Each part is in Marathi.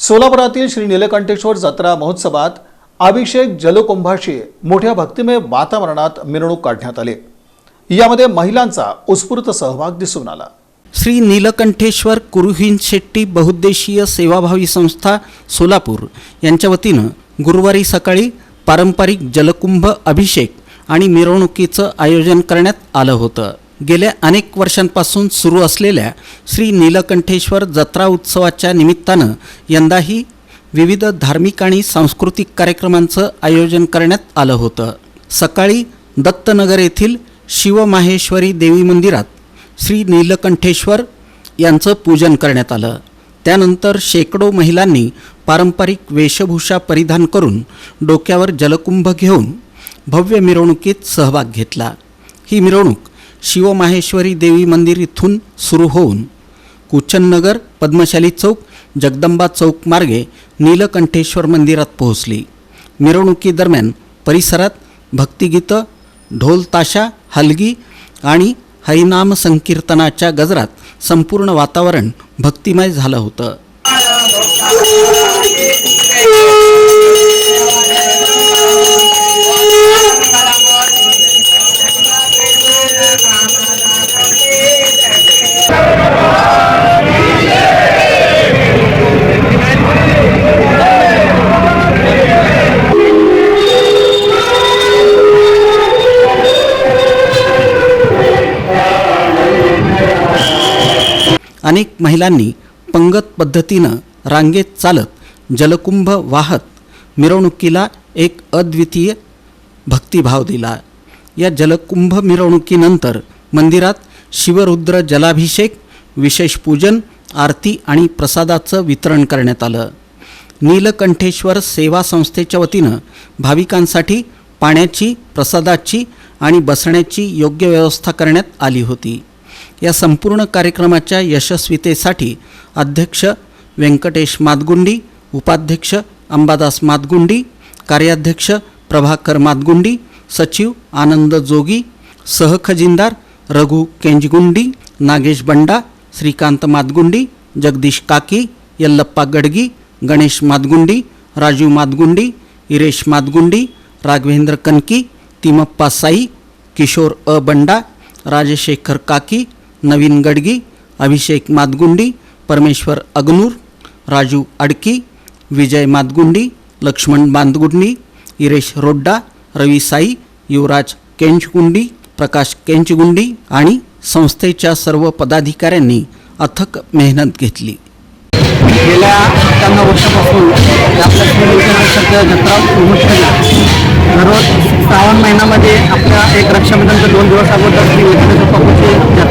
सोलापुरातील श्री नीलकंठेश्वर जत्रा महोत्सवात अभिषेक जलकुंभाशी मोठ्या भक्तिमय वातावरणात मिरवणूक काढण्यात आली. यामध्ये महिलांचा उत्स्फूर्त सहभाग दिसून आला. श्री नीलकंठेश्वर कुरुहीन शेट्टी बहुद्देशीय सेवाभावी संस्था सोलापूर यांच्या वतीनं गुरुवारी सकाळी पारंपरिक जलकुंभ अभिषेक आणि मिरवणुकीचं आयोजन करण्यात आलं होतं. गेल्या अनेक वर्षांपासून सुरू असलेल्या श्री नीलकंठेश्वर जत्रा उत्सवाच्या निमित्तानं यंदाही विविध धार्मिक आणि सांस्कृतिक कार्यक्रमांचं आयोजन करण्यात आलं होतं. सकाळी दत्तनगर येथील शिवमाहेश्वरी देवी मंदिरात श्री नीलकंठेश्वर यांचं पूजन करण्यात आलं. त्यानंतर शेकडो महिलांनी पारंपरिक वेशभूषा परिधान करून डोक्यावर जलकुंभ घेऊन भव्य मिरवणुकीत सहभाग घेतला. ही मिरवणूक शिवमाहेश्वरी देवी मंदिर इथून सुरू होऊन कुचननगर पद्मशाली चौक जगदंबा चौक मार्गे नीलकंठेश्वर मंदिरात पोहोचली मिरवणुकीदरम्यान परिसरात भक्तिगीतं ढोल ताशा हलगी आणि हरिनाम संकीर्तनाच्या गजरात संपूर्ण वातावरण भक्तिमय झालं होतं अनेक महिलांनी पंगत पद्धतीनं रांगेत चालत जलकुंभ वाहत मिरवणुकीला एक अद्वितीय भक्तिभाव दिला. या जलकुंभ मिरवणुकीनंतर मंदिरात शिवरुद्र जलाभिषेक विशेष पूजन आरती आणि प्रसादाचं वितरण करण्यात आलं. नीलकंठेश्वर सेवा संस्थेच्या वतीनं भाविकांसाठी पाण्याची प्रसादाची आणि बसण्याची योग्य व्यवस्था करण्यात आली होती. या संपूर्ण कार्यक्रमाच्या यशस्वीतेसाठी अध्यक्ष व्यंकटेश मातगुंडी उपाध्यक्ष अंबादास मातगुंडी कार्याध्यक्ष प्रभाकर मातगुंडी सचिव आनंद जोगी सहखजिनदार रघु केंजगुंडी नागेश बंडा श्रीकांत मातगुंडी जगदीश काकी यल्लप्पा गडगी गणेश मातगुंडी राजू मातगुंडी इरेश मातगुंडी राघवेंद्र कनकी तिमप्पा साई किशोर अ बंडा राजशेखर काकी नवीन गडगी अभिषेक मातगुंडी परमेश्वर अग्नूर राजू अडकी विजय मातगुंडी लक्ष्मण बांदगुंडी इरेश रोड्डा रवी साई युवराज केंचगुंडी प्रकाश केंचगुंडी आणि संस्थेच्या सर्व पदाधिकाऱ्यांनी अथक मेहनत घेतली. गेल्या सत्त्याण्णव वर्षापासून आपल्या जत्रा उमटलेला दररोज श्रावण महिन्यामध्ये आपल्या एक रक्षाबंधनचं दोन दिवस अगोदर श्री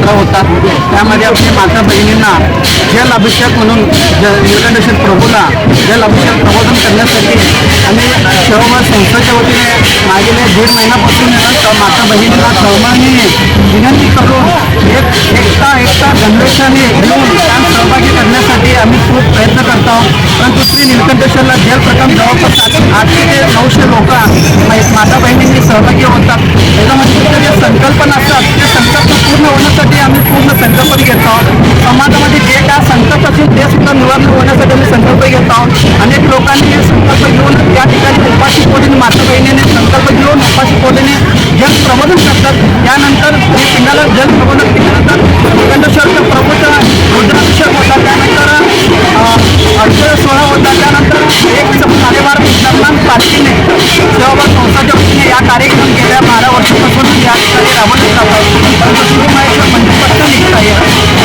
जत्रा होतात. त्यामध्ये आपल्या माता बहिणींना जल अभिषेक म्हणून ज निलकंठेश्वर प्रभूला जल अभिषेक प्रबोधन करण्यासाठी आम्ही सेवाभाव संस्थेच्या वतीने मागील दीड महिन्यापासून माता बहिणींना सहमानी विनंती करून एक एकता एकता गणवेशाने घेऊन सहभागी करण्यासाठी आम्ही खूप प्रयत्न करतो परंतु श्री निलकंठेश्वरला जेल प्रथम जवळपास आठ- आठशे ते नऊशे लोक माता बहिणींनी सहभागी होतात. त्याच्यामध्ये जे संकल्पना असतात ते संकल्प पूर्ण होण्यासाठी आम्ही पूर्ण संकल्प आहोत. समाजामध्ये जे काय संकल्प असेल ते सुद्धा निवारण होण्यासाठी आम्ही संकल्प घेत आहोत. अनेक लोकांनी हे संकल्प घेऊन या ठिकाणी उपाशी पोटीने माता बहिणीने संकल्प घेऊन उपाशी पोटीने जल प्रबोधन करतात. त्यानंतर हे पिंडाला जल प्रबोधन सेवाभाग संस्थाच्या वतीने या कार्यक्रम गेल्या बारा वर्षापासून या ठिकाणी राबवले जातात परंतु शिवमाहेश्वर मंदिर फक्त निघत आहे.